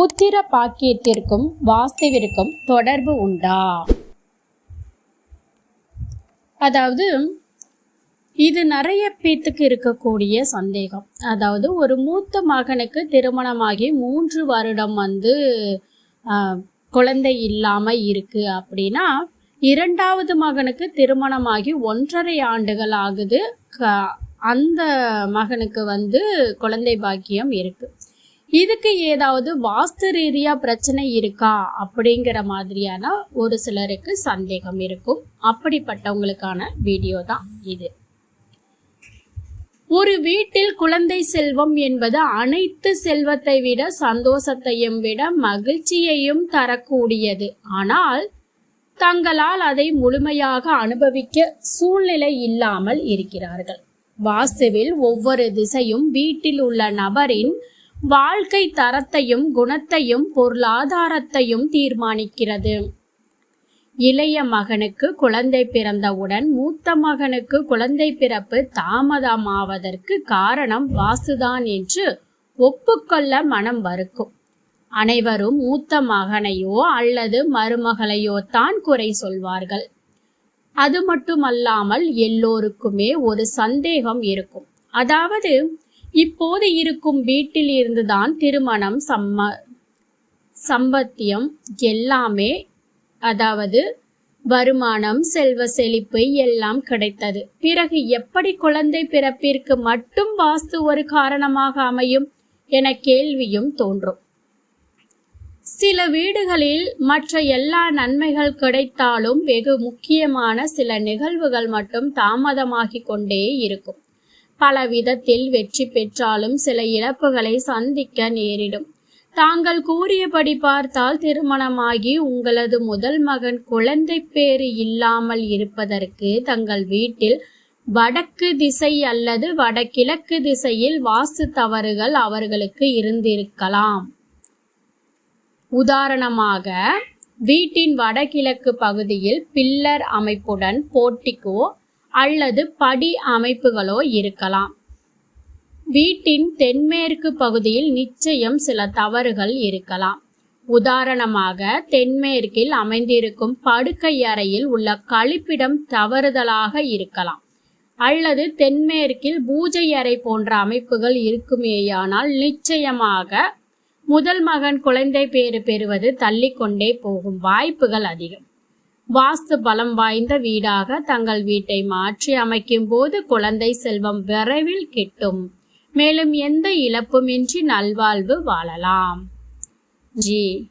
புத்திர பாக்கியத்திற்கும் வாஸ்துவிற்கும் தொடர்பு உண்டா? அதாவது இது நிறைய பேத்துக்கு இருக்கக்கூடிய சந்தேகம். அதாவது ஒரு மூத்த மகனுக்கு திருமணமாகி மூன்று வருடம் வந்து குழந்தை இல்லாமல் இருக்கு அப்படின்னா இரண்டாவது மகனுக்கு திருமணமாகி ஒன்றரை ஆண்டுகள் ஆகுது. க- அந்த மகனுக்கு வந்து குழந்தை பாக்கியம் இருக்குது இதுக்கு ஏதாவது வாஸ்து ரீதியா பிரச்சனை இருக்கா அப்படிங்கிற மாதிரியான ஒரு சிலருக்கு சந்தேகம் இருக்கும். அப்படிப்பட்டவங்களுக்கான வீடியோ தான் இது. ஒரு வீட்டில் குழந்தை செல்வம் என்பது அனைத்து செல்வத்தை விட சந்தோஷத்தையும் விட மகிழ்ச்சியையும் தரக்கூடியது. ஆனால் தங்களால் அதை முழுமையாக அனுபவிக்க சூழ்நிலை இல்லாமல் இருக்கிறார்கள். வாஸ்துவில் ஒவ்வொரு திசையும் வீட்டில் உள்ள நபரின் வாழ்க்கை தரத்தையும் குணத்தையும் பொருளாதாரத்தையும் தீர்மானிக்கிறது. இளைய மகனுக்கு குழந்தை பிறந்தவுடன் மூத்த மகனுக்கு குழந்தை பிறப்பு தாமதமாவதற்கு காரணம் வாசுதான் என்று ஒப்புக்கொள்ள மனம் வறுக்கும். அனைவரும் மூத்த மகனையோ அல்லது மருமகளையோ தான் குறை சொல்வார்கள். அது மட்டுமல்லாமல் எல்லோருக்குமே ஒரு சந்தேகம் இருக்கும். அதாவது இப்போது இருக்கும் வீட்டில் இருந்துதான் திருமணம் சம்ம சம்பத்தியம் எல்லாமே அதாவது வருமானம் செல்வ செழிப்பு எல்லாம் கிடைத்தது. பிறகு எப்படி குழந்தை பிறப்பிற்கு மட்டும் வாஸ்து ஒரு காரணமாக அமையும் என கேள்வியும் தோன்றும். சில வீடுகளில் மற்ற எல்லா நன்மைகள் கிடைத்தாலும் வெகு முக்கியமான சில நிகழ்வுகள் மட்டும் தாமதமாகிக் கொண்டே இருக்கும். பல விதத்தில் வெற்றி பெற்றாலும் சில இழப்புகளை சந்திக்க நேரிடும். தாங்கள் கூறியபடி பார்த்தால் திருமணமாகி உங்களது முதல் மகன் குழந்தை பேறு இல்லாமல் இருப்பதற்கு தங்கள் வீட்டில் வடக்கு திசை அல்லது வடகிழக்கு திசையில் வாஸ்து தவறுகள் அவர்களுக்கு இருந்திருக்கலாம். உதாரணமாக வீட்டின் வடகிழக்கு பகுதியில் பில்லர் அமைப்புடன் போர்ட்டிகோ அல்லது படி அமைப்புகளோ இருக்கலாம். வீட்டின் தென்மேற்கு பகுதியில் நிச்சயம் சில தவறுகள் இருக்கலாம். உதாரணமாக தென்மேற்கில் அமைந்திருக்கும் படுக்கை அறையில் உள்ள கழிப்பிடம் தவறுதலாக இருக்கலாம். அல்லது தென்மேற்கில் பூஜை அறை போன்ற அமைப்புகள் இருக்குமேயானால் நிச்சயமாக முதல் மகன் குழந்தை பேறு பெறுவது தள்ளிக்கொண்டே போகும் வாய்ப்புகள் அதிகம். வாஸ்து பலம் வாய்ந்த வீடாக தங்கள் வீட்டை மாற்றி அமைக்கும் போது குழந்தை செல்வம் விரைவில் கிட்டும். மேலும் எந்த இழப்புமின்றி நல்வாழ்வு வாழலாம். ஜி.